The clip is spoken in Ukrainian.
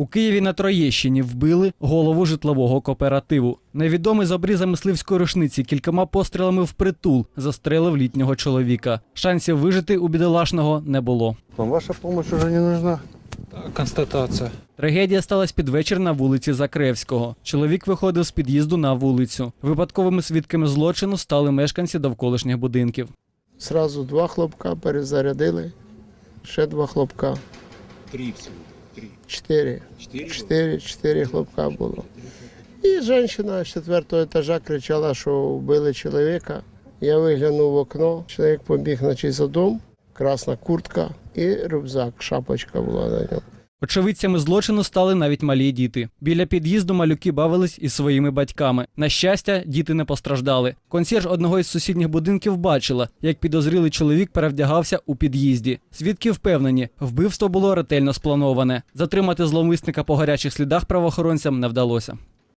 У Києві на Троєщині вбили голову житлового кооперативу. Невідомий з обріза мисливської рушниці кількома пострілами впритул застрелив літнього чоловіка. Шансів вижити у бідолашного не було. Вам ваша помощь уже не нужна. Констатація. Трагедія сталася під вечір на вулиці Закревського. Чоловік виходив з під'їзду на вулицю. Випадковими свідками злочину стали мешканці довколишніх будинків. Сразу два хлопка перезарядили, ще два хлопка. Три всего. Чотири. Четыре? Чотири, чотири хлопка було. І жінка з четвертого етажа кричала, що вбили чоловіка. Я виглянув в окно, чоловік побіг значить, за дом, красна куртка і рюкзак, шапочка була на ньому. Очевидцями злочину стали навіть малі діти. Біля під'їзду малюки бавились із своїми батьками. На щастя, діти не постраждали. Консьєрж одного із сусідніх будинків бачила, як підозрілий чоловік перевдягався у під'їзді. Свідки впевнені, вбивство було ретельно сплановане. Затримати зловмисника по гарячих слідах правоохоронцям не вдалося.